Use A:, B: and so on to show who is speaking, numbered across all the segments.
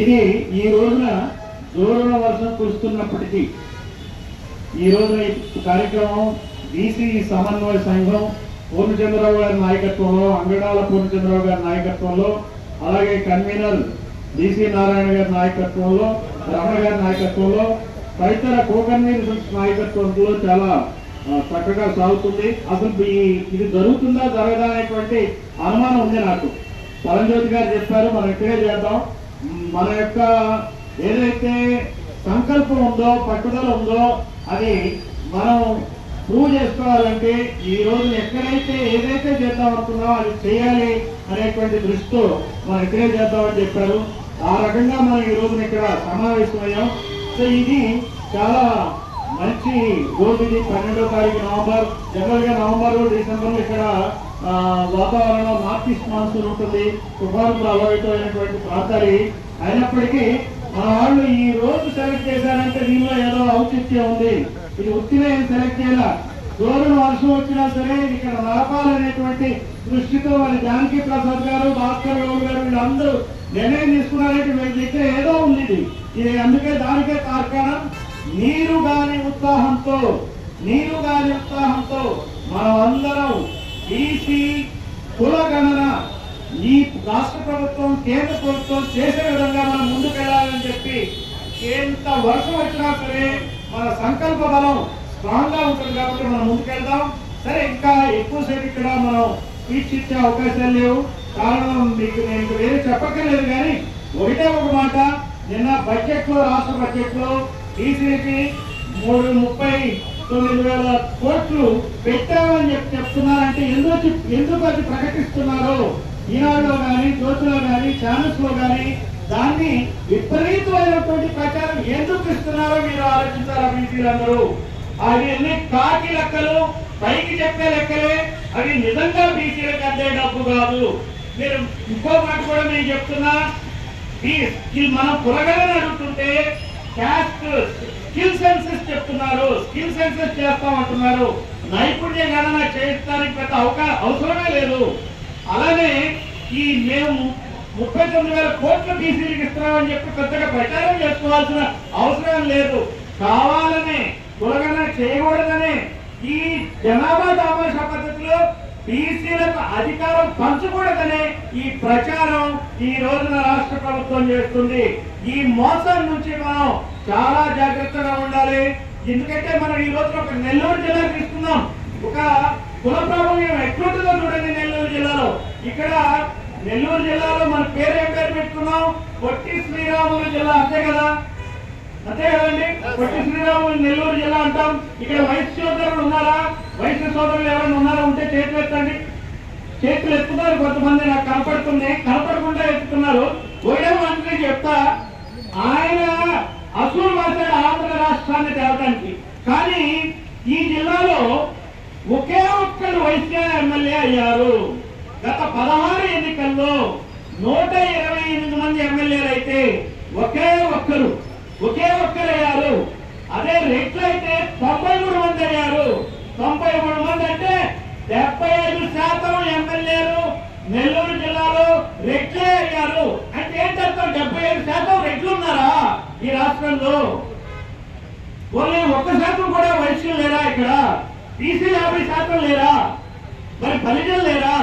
A: ఇది ఈ రోజున దూరణ వర్షం కురుస్తున్నప్పటికీ ఈ రోజున ఈ కార్యక్రమం బీసీ సమన్వయ సంఘం పూర్ణచంద్రరావు గారి నాయకత్వంలో అంగడాల పూర్ణచంద్రరావు గారి నాయకత్వంలో అలాగే కన్వీనర్ బీసీ నారాయణ గారి నాయకత్వంలో రమణ గారి నాయకత్వంలో తదితర కోకన్వీనర్స్ నాయకత్వంలో చాలా చక్కగా సాగుతుంది. అసలు ఇది జరుగుతుందా జరగదా అనేటువంటి అనుమానం ఉంది నాకు. పరంజ్యోతి గారు చెప్పారు మనం ఇక్కడే చేద్దాం. మన యొక్క ఏదైతే సంకల్పం ఉందో పట్టుదల ఉందో అది మనం ప్రూవ్ చేసుకోవాలంటే ఈ రోజు ఎక్కడైతే ఏదైతే చేద్దాం అనుకున్నామో అది చేయాలి అనేటువంటి దృష్టితో మనం ఇక్కడే చేద్దామని చెప్పారు. ఆ రకంగా మనం ఈ రోజున ఇక్కడ సమావేశమయ్యాం. సో ఇది చాలా మంచి రోజు ఇది. పన్నెండో తారీఖు నవంబర్ జనరల్గా నవంబర్ డిసెంబర్లో ఇక్కడ వాతావరణంలో వాతావరణం నార్త్ ఈస్ట్ మాన్సూన్ ఉంటుంది తుఫాను ప్రభావితమైనటువంటి ప్రాంతాలు అయినప్పటికీ మన వాళ్ళు ఈ రోజు సెలెక్ట్ చేశారంటే దీనిలో ఏదో ఔచిత్యం ఉంది. ఇది ఉత్తినే సెలెక్ట్ చేయాల? జోరున వర్షం వచ్చినా సరే ఇక్కడ నడపాలనేటువంటి దృష్టితో వారి జానకి ప్రసాద్ గారు భాస్కర్ గౌడ్ గారు వీళ్ళందరూ నిర్ణయం తీసుకున్నారంటే వీళ్ళ దగ్గర ఏదో ఉంది ఇది. ఇది అందుకే దానికే తార్కాణం నీరు గాని ఉత్సాహంతో నీరు గాని ఉత్సాహంతో మనం అందరం బీసీ కులగణన ఈ రాష్ట్ర ప్రభుత్వం కేంద్ర ప్రభుత్వం చేసే విధంగా మనం ముందుకెళ్ళాలని చెప్పి ఎంత వర్షం వచ్చినా సరే మన సంకల్ప బలం స్ట్రాంగ్గా ఉంటుంది కాబట్టి మనం ముందుకెళ్దాం. సరే ఇంకా ఎక్కువసేపు ఇక్కడ మనం స్పీచ్ ఇచ్చే అవకాశాలు లేవు. కారణం మీకు నేను వేరే చెప్పక్కర్లేదు కానీ ఒకటే ఒక మాట. నిన్న బడ్జెట్లో రాష్ట్ర బడ్జెట్లో బీసీకి మూడు ముప్పై తొమ్మిది వేల కోట్లు పెట్టామని చెప్పి చెప్తున్నారంటే ఎందుకు ఎందుకు అది ప్రకటిస్తున్నారు? ఈనాడులో కానీ జ్యోతిలో కానీ ఛానల్స్లో కానీ దాన్ని విపరీతమైనటువంటి ప్రచారం ఎందుకు ఇస్తున్నారో మీరు ఆలోచించారా బీసీలందరూ అవి అన్ని కాకి లెక్కలు పైకి చెప్పే లెక్కలే అవి నిజంగా బీసీలకు అందే డబ్బు కాదు. మీరు ఇంకో మాట కూడా నేను చెప్తున్నా మన పురగలను అడుగుతుంటే క్యాస్ట్ స్కిల్ సెన్సెస్ చెప్తున్నారు స్కిల్ సెన్సెస్ చేస్తామంటున్నారు. నైపుణ్య గణన చేయడానికి పెద్ద అవకాశం అవసరమే లేదు. అలానే ఈ మేము ముప్పై తొమ్మిది వేల కోట్లు బీసీలకు ఇస్తున్నామని చెప్పి పెద్దగా ప్రచారం చేసుకోవాల్సిన అవసరం లేదు. కావాలనే కులగణ చేయకూడదనే ఈ జనాభా దామాషా పద్ధతిలో బీసీలకు అధికారం పంచకూడదనే ఈ ప్రచారం ఈ రోజున రాష్ట్ర ప్రభుత్వం చేస్తుంది. ఈ మోసం నుంచి మనం చాలా జాగ్రత్తగా ఉండాలి. ఎందుకంటే మనం ఈ రోజున ఒక నెల్లూరు జిల్లా తీసుకుందాం ఒక కుల ప్రాబల్యం ఎట్లుంటుందో చూడండి నెల్లూరు జిల్లాలో. ఇక్కడ నెల్లూరు జిల్లాలో మన పేరు ఏం పేరు పెట్టుకున్నాం? పొట్టి శ్రీరాములు జిల్లా. అంతే కదా? అంతే కదండి పొట్టి శ్రీరాములు నెల్లూరు జిల్లా అంటాం. ఇక్కడ వైశ్య సోదరులు ఉన్నారా? వైశ్య సోదరులు ఎవరైనా ఉన్నారా? ఉంటే చేతులు ఎత్తండి. చేతులు ఎత్తున్నారు కొంతమంది నాకు కనపడుతుంది కనపడకుండా ఎత్తుతున్నారు పోయడం అంటే చెప్తా ఆయన అసూరు మాట్లాడు ఆంధ్ర రాష్ట్రాన్ని తేవటానికి. కానీ ఈ జిల్లాలో ఒకే ఒక్కరు వైశ్య ఎమ్మెల్యే అయ్యారు. గత పదహారు ఎన్నికల్లో నూట ఇరవై ఎనిమిది మంది ఎమ్మెల్యేలు అయితే ఒకే ఒక్కరు ఒకే ఒక్కరు అయ్యారు. అదే రెట్లు అయితే తొంభై మూడు మంది అయ్యారు. తొంభై మూడు మంది అంటే డెబ్బై ఐదు శాతం ఎమ్మెల్యేలు నెల్లూరు జిల్లాలో రెట్లే అయ్యారు అంటే ఏంటంటే డెబ్బై ఐదు శాతం రెట్లు ఉన్నారా ఈ రాష్ట్రంలో ఓన్లీ ఒక్క శాతం కూడా వైశ్యులు లేరా ఇక్కడ? బీసీ యాభై శాతం లేరా? మరి బలిజలు లేరా?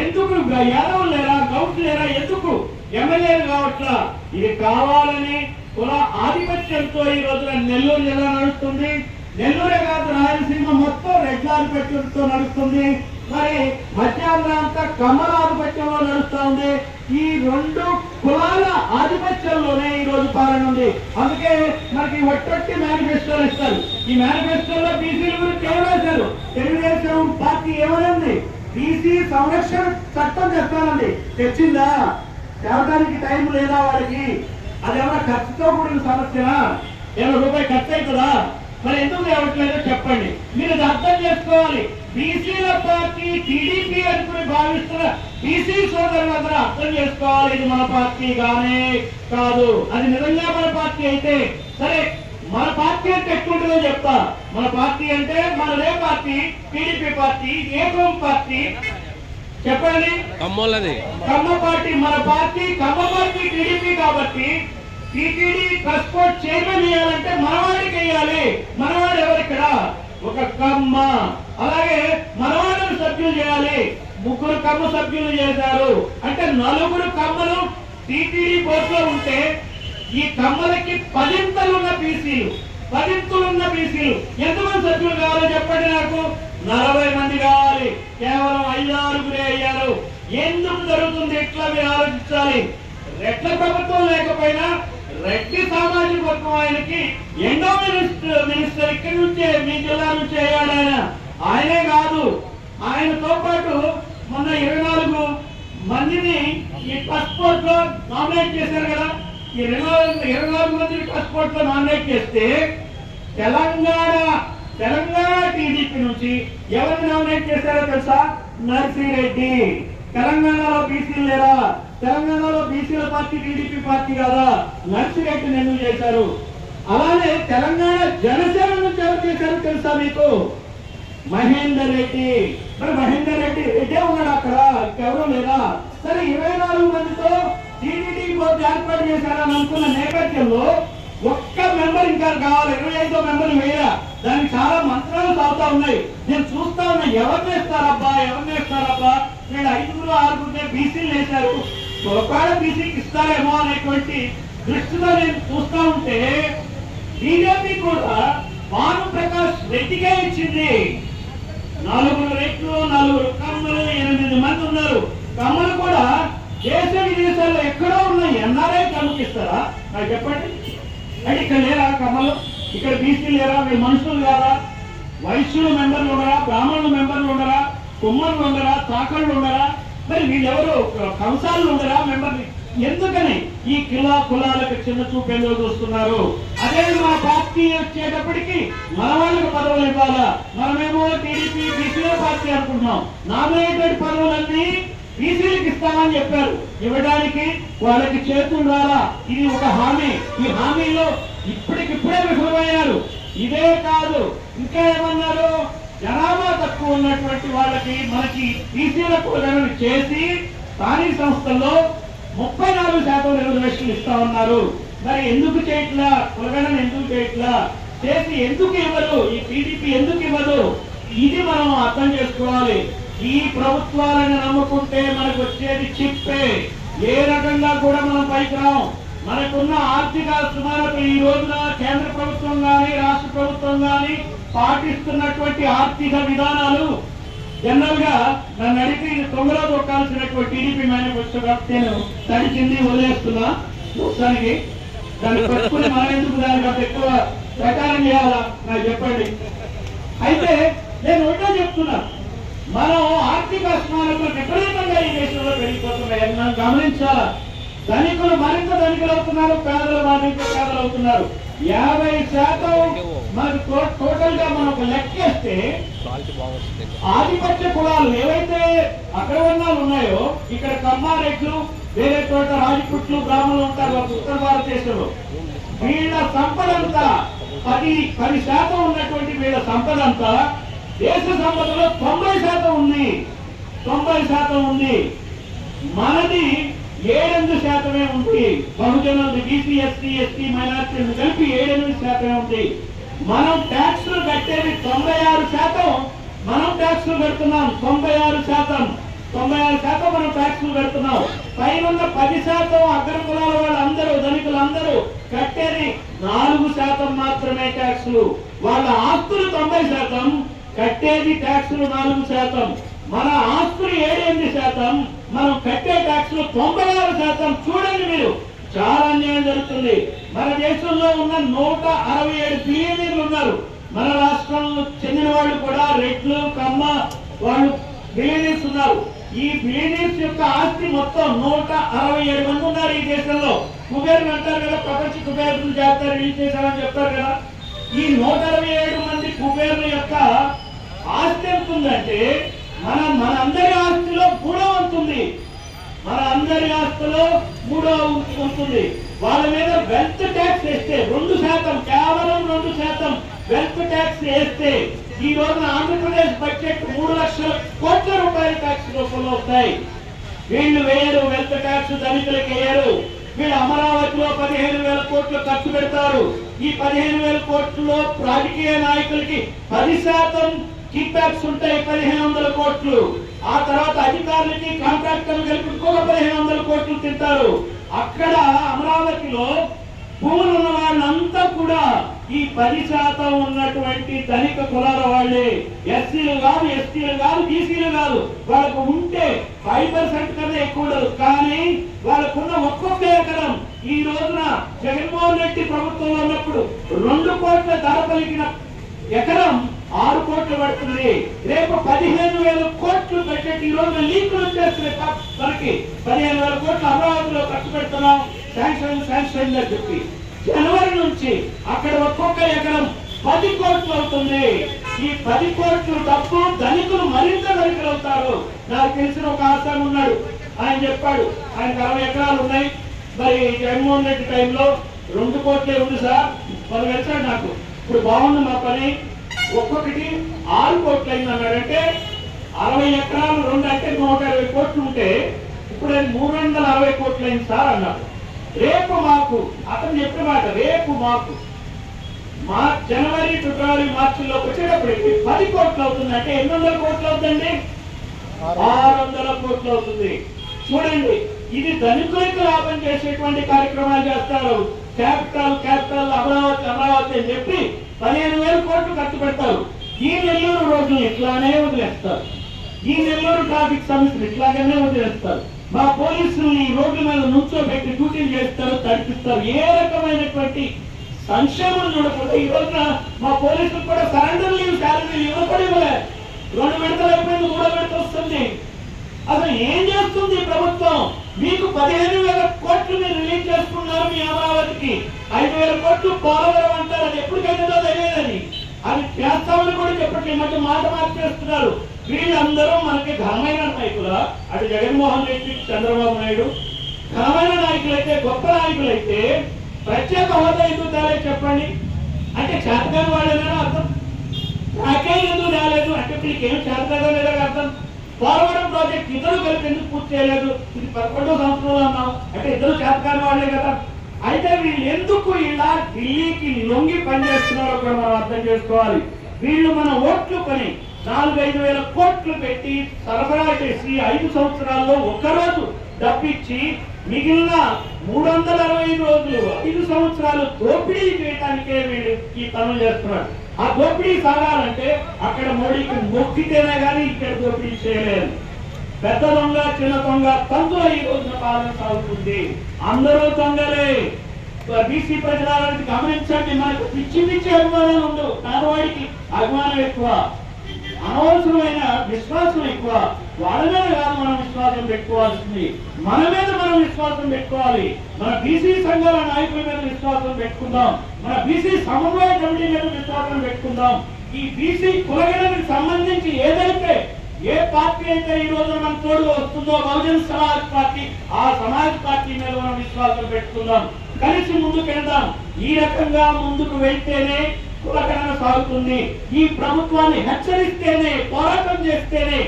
A: ఎందుకు యాదవులు లేరా? గౌట్ లేరా? ఎందుకు ఎమ్మెల్యేలు కావట్లా? ఇది కావాలని కుల ఆధిపత్యంతో ఈ రోజున నెల్లూరు జిల్లా నడుస్తుంది. నెల్లూరే కాదు రాయలసీమ మొత్తం రెడ్ల పెట్టడంతో నడుస్తుంది. మరి మధ్యాహ్నం అంతా కమల ఆధిపత్యంలో నడుస్తా ఉంది. ఈ రెండు కులాల ఆధిపత్యంలోనే ఈ రోజు పాలన ఉంది. అందుకే మనకి ఒట్టొట్టి మేనిఫెస్టోలు ఇస్తారు. ఈ మేనిఫెస్టోలో బీసీల గురించి ఏం రాశారు? తెలుగుదేశం పార్టీ ఏమనుంది? బీసీ సంరక్షణ చట్టం తెస్తానండి తెచ్చిందా? తేవడానికి టైం లేదా వాళ్ళకి? అది ఏమైనా ఖర్చుతో కూడిన సమస్య ఏమైనా రూపాయి ఖర్చు అవుతుందా? మరి ఎందుకు తేవట్లేదో చెప్పండి. మీరు ఇది అర్థం చేసుకోవాలి. బీసీల పార్టీ టీడీపీ అనుకుని భావిస్తున్న బీసీ సోదరులందరూ అర్థం చేసుకోవాలి. ఇది మన పార్టీ గానే కాదు. అది నిజంగా మన పార్టీ అయితే సరే మన పార్టీ అంటే ఎట్లుంటుందో చెప్తా. మన పార్టీ అంటే మనదే పార్టీ టీడీపీ పార్టీ ఏకం పార్టీ. చెప్పండి.
B: కమ్మోళ్ళది.
A: కమ్మ పార్టీ మన పార్టీ కమ్మ పార్టీ టీడీపీ కాబట్టి టీటీడీ ట్రాన్స్పోర్ట్ చైర్మన్ వేయాలంటే మనవాడికి వేయాలి. మనవాడు ఎవరు ఇక్కడ? ఒక కమ్మ. అలాగే మనవాళ్ళను సభ్యులు చేయాలి. ముగ్గురు కమ్మ సభ్యులు చేశారు. అంటే నలుగురు కమ్మలు టీటీడీ బోర్డులో ఉంటే ఈ కమ్మలకి పదింతలున్న బీసీలు పదింతులున్న బీసీలు ఎంతమంది సభ్యులు కావాలో చెప్పండి నాకు? నలభై మంది కావాలి. కేవలం ఐదారుగురే అయ్యారు. ఎందుకు జరుగుతుంది? ఎట్లా మీరు ఆలోచించాలి? రెడ్ల ప్రభుత్వం లేకపోయినా రెడ్డి సామాజిక వర్గం ఆయనకి ఎన్నో మినిస్టర్ మినిస్టర్ ఇక్కడి నుంచే మీ జిల్లా నుంచి అయ్యాడు ఆయన. ఆయనే కాదు ఆయనతో పాటు మొన్న ఇరవై నాలుగు మందిని ఈ పాస్పోర్ట్లో నామినేట్ చేశారు కదా. ఈ ఇరవై నాలుగు ఇరవై నాలుగు మందిని పాస్పోర్ట్లో నామినేట్ చేస్తే తెలంగాణ తెలంగాణ టీడీపీ నుంచి ఎవరిని నామినేట్ చేశారో తెలుసా? నర్సిరెడ్డి తెలంగాణలో బీసీ లేరా? తెలంగాణలో బీసీల పార్టీ టీడీపీ పార్టీ కాదా. మర్చిరేటి నిర్ణయం చేశారు. అలానే తెలంగాణ జనసేన నుంచి ఎవరు చేశారు తెలుసా మీకు? మహేందర్ రెడ్డి. మరి మహేందర్ రెడ్డి రెడ్డే ఉన్నాడు అక్కడ? ఎవరు లేదా సరే ఇరవై నాలుగు మందితో టీటీడీ బోర్డు ఏర్పాటు చేశారని అనుకున్న నేపథ్యంలో ఒక్క మెంబర్ ఇంకా కావాలి. ఇరవై ఐదో మెంబర్ వేయరా? దానికి చాలా మంత్రాలు సాగుతా ఉన్నాయి. నేను చూస్తా ఉన్నా ఎవరు వేస్తారబ్బా ఎవరు వేస్తారబ్బా నేను ఐదుగురు ఆరుగురినే బీసీలు వేశారు ఒకవేళ బీసీకి ఇస్తారేమో అనేటువంటి దృష్టిలో నేను చూస్తా ఉంటే బీజేపీ కూడా భాను ప్రకాష్ రెడ్డికే ఇచ్చింది. నలుగురు రెట్లు నలుగురు కమ్మలు ఎనిమిది మంది ఉన్నారు. కమ్మలు కూడా దేశ విదేశాల్లో ఎక్కడో ఉన్న ఎన్ఆర్ఐ కమ్మకిస్తారా నాకు చెప్పండి. అంటే ఇక్కడ లేరా కమ్మలు ఇక్కడ బీసీ లేరా? మీ మనుషులు లేరా వైశ్యులు మెంబర్లు ఉండరా? బ్రాహ్మణులు మెంబర్లు ఉండరా? కుమ్మర్లు ఉండరా? చాకళ్ళు ఉండరా? మరి వీళ్ళెవరు కంసాలు ఉండరా మెంబర్ని? ఎందుకని ఈ కిలా కులాలకు చిన్న చూపేందుకు చూస్తున్నారు? అదే మా పార్టీ వచ్చేటప్పటికి మన వాళ్ళకి పదవులు ఇవ్వాలా? మనమేమో టీడీపీ బీసీల పార్టీ అనుకుంటున్నాం. నామినేటెడ్ పదవులన్నీ బీసీలకు ఇస్తామని చెప్పారు. ఇవ్వడానికి వాళ్ళకి చేతులు రాలా ఇది ఒక హామీ. ఈ హామీలో ఇప్పటికిప్పుడే విఫలమయ్యారు. ఇదే కాదు. ఇంకా ఏమన్నారు? జనాభా తక్కువ ఉన్నటువంటి వాళ్ళకి మనకి బీసీలకు గణన చేసి స్థానిక సంస్థల్లో ముప్పై నాలుగు శాతం రిజర్వేషన్లు ఇస్తా ఉన్నారు. మరి ఎందుకు చేయట్లా? కులగణన ఎందుకు చేయట్లా? చేసి ఎందుకు ఇవ్వరు? ఈ టీడీపీ ఎందుకు ఇవ్వదు ఇది మనం అర్థం చేసుకోవాలి. ఈ ప్రభుత్వాలను నమ్ముకుంటే మనకు వచ్చేది చిప్పే. ఏ రకంగా కూడా మనం పైకి రాం? మనకున్న ఆర్థిక సుమారు ఈ రోజున కేంద్ర ప్రభుత్వం గాని రాష్ట్ర ప్రభుత్వం గాని పాటిస్తున్నటువంటి ఆర్థిక విధానాలు జనరల్గా నన్ను అడిగి తొంగలో దొక్కాల్సినటువంటి టీడీపీ మేనిఫెస్టో కాబట్టి నేను తడిచింది వదిలేస్తున్నా. మొత్తానికి దాన్ని పెట్టుకుని మనం ఎందుకు దానికి ఎక్కువ ప్రచారం చేయాలా? నాకు చెప్పండి. అయితే నేను ఒకటో చెప్తున్నా. మనం ఆర్థిక అసమానతలు విపరీతంగా ఈ దేశంలో పెరిగిపోతున్నాయి. మనం గమనించాలా? ధనికులు మరింత ధనికులు అవుతున్నారు పేదలు మరింత పేదలు అవుతున్నారు యాభై శాతం టో- టోటల్గా మనం ఒక లెక్కేస్తే ఆధిపత్య కులాలు ఏవైతే అగ్రవర్ణాలు ఉన్నాయో ఇక్కడ కమ్మారెడ్లు వేరే చోట రాజపుట్లు బ్రాహ్మణులు ఉంటారు ఉత్తర భారతదేశంలో వీళ్ళ సంపద అంతా పది పది శాతం ఉన్నటువంటి వీళ్ళ సంపద అంతా దేశ సంపదలో తొంభై శాతం ఉంది. తొంభై శాతం ఉంది. మనది ఏడెనిమిది శాతమే ఉంది. బహుజనులు బీసీ ఎస్సీ ఎస్టీ మైనార్టీలు కలిపి ఏడెనిమిది శాతమే ఉంది. మనం ట్యాక్స్లు కట్టేది తొంభై ఆరు శాతం. మనం ట్యాక్స్లు కడుతున్నాం తొంభై ఆరు శాతం. తొంభై ఆరు శాతం మనం ట్యాక్స్లు కడుతున్నాం. పైన పది శాతం అగ్ర కులాల వాళ్ళందరూ ధనికులు అందరూ కట్టేది నాలుగు శాతం మాత్రమే ట్యాక్స్లు. వాళ్ళ ఆస్తులు తొంభై శాతం కట్టేది ట్యాక్స్లు నాలుగు శాతం. మన ఆస్తులు ఏడెనిమిది శాతం మనం కట్టే ట్యాక్సులు తొంభై ఆరు శాతం. చూడండి మీరు. చాలా అన్యాయం జరుగుతుంది. మన దేశంలో ఉన్న నూట అరవై ఏడు బిలియనీర్లు ఉన్నారు. మన రాష్ట్రంలో చెందిన వాళ్ళు కూడా రెడ్లు కమ్మ వాళ్ళు బిలియనీర్స్ ఉన్నారు. ఈ బిలియనీర్స్ యొక్క ఆస్తి మొత్తం నూట అరవై ఏడు మంది ఉన్నారు ఈ దేశంలో. కుబేరులు అంటారు కదా ప్రపంచ కుబేరులు జాబితా రిలీజ్ చేశారని చెప్తారు కదా. ఈ నూట అరవై ఏడు మంది కుబేరుల యొక్క ఆస్తి ఎంత ఉందంటే మన మన అందరి ఆస్తిలో మూడో ఉంటుంది. మన అందరి ఆస్తిలో మూడో ఉంటుంది. వాళ్ళ మీద వెల్త్ ట్యాక్స్ వేస్తే రెండు శాతం కేవలం రెండు శాతం వెల్త్ ట్యాక్స్ వేస్తే ఈ రోజున ఆంధ్రప్రదేశ్ బడ్జెట్ మూడు లక్షల కోట్ల రూపాయల ట్యాక్స్ రూపంలో వస్తాయి. వీళ్ళు వేయరు వెల్త్ ట్యాక్స్ దళితులకు వేయరు వీళ్ళు అమరావతిలో పదిహేను వేల కోట్లు ఖర్చు పెడతారు. ఈ పదిహేను వేల కోట్లలో రాజకీయ నాయకులకి పది శాతం కిక్ బ్యాక్స్ ఉంటాయి పదిహేను వందల కోట్లు. ఆ తర్వాత అధికారులకి కాంట్రాక్టర్లు కలిపి ఇంకొక పదిహేను వందల కోట్లు తింటారు. అక్కడ అమరావతిలో భూములు ఉన్న వాళ్ళంతా కూడా ఈ పది శాతం ఉన్నటువంటి ధనిక కులాల వాళ్ళే. ఎస్సీలు కాదు ఎస్టీలు కాదు బీసీలు కాదు. వాళ్ళకు ఉంటే ఫైవ్ పర్సెంట్ కన్నా ఎక్కువ ఉండదు. కానీ వాళ్ళకున్న ఒక్కొక్క ఎకరం ఈ రోజున జగన్మోహన్ రెడ్డి ప్రభుత్వంలో ఉన్నప్పుడు రెండు కోట్ల ధర పలికిన ఎకరం ఆరు కోట్లు పడుతుంది. రేపు పదిహేను వేల కోట్లు బడ్జెట్ ఈ లీకులు వచ్చేస్తున్నాయి. మనకి పదిహేను వేల కోట్లు అమరావతిలో ఖర్చు పెడుతున్నాం. శాంక్షన్ శాంక్షన్ అని చెప్పి. జనవరి నుంచి అక్కడ ఒక్కొక్క ఎకరం పది కోట్లు అవుతుంది. ఈ పది కోట్లు డబ్బు ధనికులు మరింత ధనికులు అవుతారు. నాకు తెలిసిన ఒక ఆసాం ఉన్నాడు. ఆయన చెప్పాడు ఆయనకు అరవై ఎకరాలు ఉన్నాయి. మరి జగన్మోహన్ రెడ్డి టైంలో రెండు కోట్లే ఉంది సార్. వాళ్ళు వెళ్తాడు నాకు. ఇప్పుడు బాగుంది మా పని. ఒక్కొక్కటి ఆరు కోట్లు అయింది అన్నాడంటే అరవై ఎకరాలు రెండు అంటే నూట ఇరవై కోట్లు ఉంటే ఇప్పుడు అది మూడు వందల అరవై కోట్లు అయింది సార్ అన్నాడు. రేపు మాకు అతను చెప్పిన మాట రేపు మాకు. మా జనవరి ఫిబ్రవరి మార్చిలోకి వచ్చేటప్పటికి పది కోట్లు అవుతుంది అంటే ఎన్ని వందల కోట్లు అవుతుందండి? ఆరు వందల కోట్లు అవుతుంది. చూడండి ఇది ధనికులకు లాభం చేసేటువంటి కార్యక్రమాలు చేస్తారు. క్యాపిటల్ క్యాపిటల్ అమరావతి అమరావతి అని చెప్పి పదిహేను వేల కోట్లు ఖర్చు పెడతారు. ఈ నెల్లూరు రోడ్లు ఇట్లానే వదిలేస్తారు. ఈ నెల్లూరు ట్రాఫిక్ సమస్యలు ఇట్లాగనే వదిలేస్తారు. మా పోలీసులు ఈ రోడ్ల మీద నుంచోబెట్టి డ్యూటీలు చేస్తారు తడిపిస్తారు. ఏ రకమైనటువంటి సంక్షేమం చూడకుండా ఈ రోజున మా పోలీసులు కూడా సరెండర్ లీవ్ శాలరీ లీవ్ కూడా ఇవ్వలే. రెండు విడతలు అయిపోయింది మూడో విడత వస్తుంది. అసలు ఏం చేస్తుంది ప్రభుత్వం? మీకు పదిహేను వేల కోట్లు మీరు రిలీజ్ చేసుకున్నారు మీ అమరావతికి. ఐదు వేల కోట్లు పోలవరం అంటారు. అది ఎప్పటికైతుందో తెలియదని. అది చేస్తామని కూడా చెప్పట్లేదు. మధ్య మాట మార్చేస్తున్నారు. వీళ్ళందరూ మనకి ఘనమైన నాయకుల. అటు జగన్మోహన్ రెడ్డి చంద్రబాబు నాయుడు. ఘనమైన నాయకులైతే గొప్ప నాయకులైతే ప్రత్యేక హోదా ఎందుకు తేలేదు చెప్పండి? అంటే చేతకాని వాళ్ళేనా అర్థం? నాకేం ఎందుకు రాలేదు అంటే మీకు ఏం చేతకాదో లేదో అర్థం? పోలవరం ప్రాజెక్ట్ ఇద్దరు కలిపి ఎందుకు పూర్తి చేయలేదు? ఇది పదకొండో సంవత్సరంలో అన్నాం. అంటే ఇద్దరు చేతకాని వాళ్ళే కదా. అయితే వీళ్ళు ఎందుకు ఇలా ఢిల్లీకి లొంగి పనిచేస్తున్నారో కూడా మనం అర్థం చేసుకోవాలి. వీళ్ళు మన ఓట్లు కొని నాలుగైదు వేల కోట్లు పెట్టి సరఫరా చేసి ఐదు సంవత్సరాల్లో ఒక్కరోజు డబ్బిచ్చి మిగిలిన మూడు వందల అరవై ఐదు రోజులు ఐదు సంవత్సరాలు దోపిడీ చేయడానికే వీళ్ళు ఈ పనులు చేస్తున్నారు. ఆ దోపిడీ సాగాలంటే అక్కడ మోడీకి మొక్కితేనే కానీ ఇక్కడ దోపిడీ చేయలేదు పెద్ద దొంగ చిన్న దొంగ తంతుల ఈ రోజున పాలన సాగుతుంది. అందరూ దొంగలే. బీసీ ప్రజలానికి గమనించండి మనకు పిచ్చి పిచ్చి అభిమానాలు ఉండవు. పేదవాడికి అభిమానం ఎక్కువ. అనవసరమైన విశ్వాసం ఎక్కువ. వాళ్ళ మీద కాదు మనం విశ్వాసం పెట్టుకోవాల్సింది. మన మీద మనం విశ్వాసం పెట్టుకోవాలి. మన బీసీ సంఘాల నాయకుల మీద విశ్వాసం పెట్టుకుందాం. మన బీసీ సమన్వయ కమిటీ మీద విశ్వాసం పెట్టుకుందాం. ఈ బీసీ కులగణకు సంబంధించి ఏదైతే ఏ పార్టీ అయితే ఈ రోజు మన తోడు వస్తుందో బహుజన్ సమాజ్ పార్టీ ఆ సమాజ్ పార్టీ మీద మనం విశ్వాసం పెట్టుకుందాం. కలిసి ముందుకు వెళ్దాం. ఈ రకంగా ముందుకు వెళ్తేనే కులకరణ సాగుతుంది. ఈ ప్రభుత్వాన్ని హెచ్చరిస్తేనే పోరాటం చేస్తేనే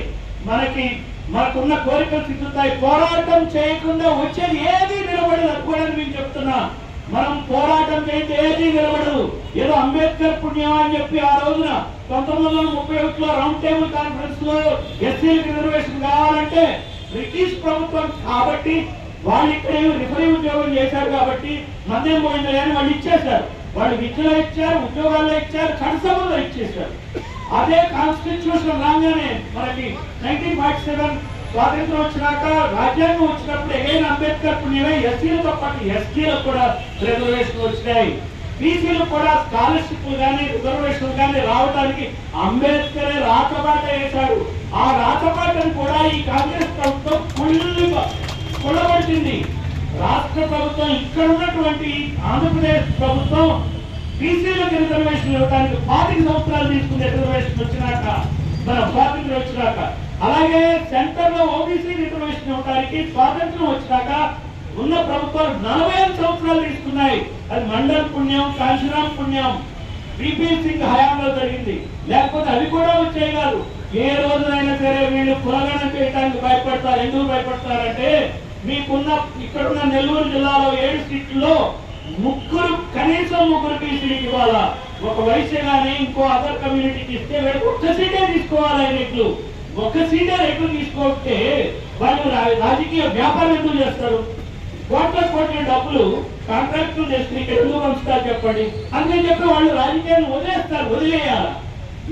A: మనకి మనకున్న కోరికలు సిద్ధుతాయి పోరాటం చేయకుండా వచ్చేది ఏది నిలబడి అనుకోవడానికి కూడా నేను చెప్తున్నా. మనం పోరాటం చేస్తే ఏది నిలబడదు ఏదో అంబేద్కర్ పుణ్యం అని చెప్పి ఆ రోజున పంతొమ్మిది వందల ముప్పై ఒకటిలో రౌండ్ టేబుల్ కాన్ఫరెన్స్లో ఎస్సీలకు రిజర్వేషన్ కావాలంటే బ్రిటిష్ ప్రభుత్వం కాబట్టి వాళ్ళు ఇక్కడ రిఫరీ ఉద్యోగం చేశారు కాబట్టి మందేం పోయింది అని వాళ్ళు ఇచ్చేశారు. వాళ్ళు విద్యలో ఇచ్చారు ఉద్యోగాల్లో ఇచ్చారు చట్టసభలో ఇచ్చేశారు. అదే కాన్స్టిట్యూషన్ రాగానే మనకి నైన్టీన్ ఫార్టీ సెవెన్ స్వాతంత్రం వచ్చినాక రాజ్యాంగం వచ్చినప్పుడు ఎగైన్ అంబేద్కర్ పుణ్యమే ఎస్సీలతో పాటు ఎస్టీలకు కూడా రిజర్వేషన్ వచ్చినాయి. బీసీలు కూడా స్కాలర్షిప్ కానీ రిజర్వేషన్ కానీ రావడానికి అంబేద్కరే రాతబాట వేశాడు. ఆ రాతబాటను కూడా ఈ కాంగ్రెస్ ప్రభుత్వం ఫుల్గా కొల్లబడుతుంది రాష్ట్ర ప్రభుత్వం ఇక్కడ ఉన్నటువంటి ఆంధ్రప్రదేశ్ ప్రభుత్వం బీసీలకు రిజర్వేషన్ ఇవ్వడానికి పాతిక సంవత్సరాలు తీసుకునే రిజర్వేషన్ వచ్చినాక మన స్వాతంత్రం వచ్చినాక. అలాగే సెంటర్లో ఓబీసీ రిజర్వేషన్ ఇవ్వడానికి స్వాతంత్రం వచ్చినాక ఉన్న ప్రభుత్వాలు నలభై ఐదు సంవత్సరాలు తీసుకున్నాయి అది మండల్ పుణ్యం కాశీరామ్ పుణ్యం. బీపీ సింగ్ హయాంలో జరిగింది. లేకపోతే అవి కూడా వచ్చాయి కాదు. ఏ రోజునైనా సరే వీళ్ళు కులగణన చేయడానికి భయపడతారు. ఎందుకు భయపడతారంటే మీకున్న ఇక్కడున్న నెల్లూరు జిల్లాలో ఏడు సీట్లలో ముగ్గురు కనీసం ముగ్గురు సీట్ ఇవ్వాలా? ఒక వయసు కానీ ఇంకో అదర్ కమ్యూనిటీకి ఇస్తే వీళ్ళకి ఒక్క సీటే తీసుకోవాలి రెట్లు ఒక్క సీటే రెట్లు తీసుకోకపోతే వాళ్ళు రాజకీయ వ్యాపారం ఎందుకు చేస్తారు? కోట్ల కోట్ల డబ్బులు కాంట్రాక్టులు చేస్తే ఎందుకు పంచుతారు చెప్పండి. అందుకని చెప్పి వాళ్ళు రాజకీయాన్ని వదిలేస్తారు వదిలేయాలి.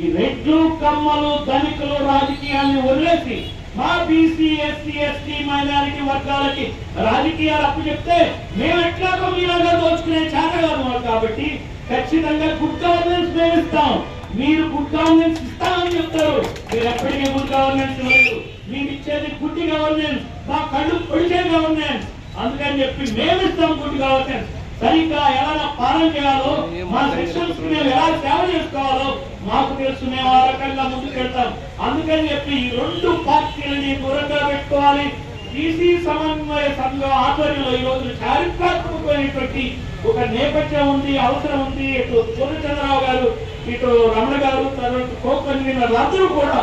A: ఈ రెడ్లు కమ్మలు ధనికులు రాజకీయాన్ని వదిలేసి మా బీసీ ఎస్సీ ఎస్టీ మైనారిటీ వర్గాలకి రాజకీయాలు అప్పు చెప్తే మేము ఎట్లాగో మీలాగా దోచుకునే చేత కాదు మాకు కాబట్టి ఖచ్చితంగా గుడ్ గవర్నెన్స్ మేము ఇస్తాం మీరు గుడ్ గవర్నెన్స్ ఇస్తామని చెప్తారు. మీరు ఎప్పటికీ గుడ్ గవర్నెన్స్ లేదు మీరు ఇచ్చేది గుడ్ గవర్నెన్స్ మా కళ్ళు పొడిచే గవర్నెన్స్ అందుకని చెప్పి మేము ఇస్తాం గుడ్ గవర్నెన్స్ సరిగ్గా ఎలా పాలన చేయాలో మా సెక్షన్స్ మేము ఎలా సేవ చేసుకోవాలో మాకు తెలుసు మేము ఆ రకంగా ముందుకెళ్తాం. అందుకని చెప్పి ఈ రెండు పార్టీలని దూరంగా పెట్టుకోవాలి. బీసీ సమన్వయ సంఘం ఆధ్వర్యంలో ఈ రోజు చారిత్రాత్మకమైనటువంటి ఒక నేపథ్యం ఉంది అవసరం ఉంది. ఇటు పూర్ణచంద్రరావు గారు ఇటు రమణ గారు తర్వాత కో కన్వీనర్లు అందరూ కూడా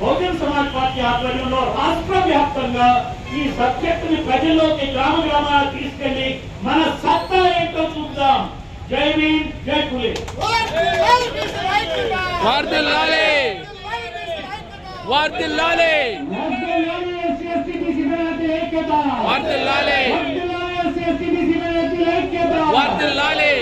A: బహుజన సమాజ్ పార్టీ ఆధ్వర్యంలో రాష్ట్ర వ్యాప్తంగా ఈ సబ్జెక్ట్ని ప్రజల్లోకి గ్రామ గ్రామాలకు తీసుకెళ్ళి మన సత్తా ఏంటో చూద్దాం. జై భీమ్ జై పులే.
B: వర్ధిల్లాలి వర్ధిల్లాలి వర్ధిల్లాలి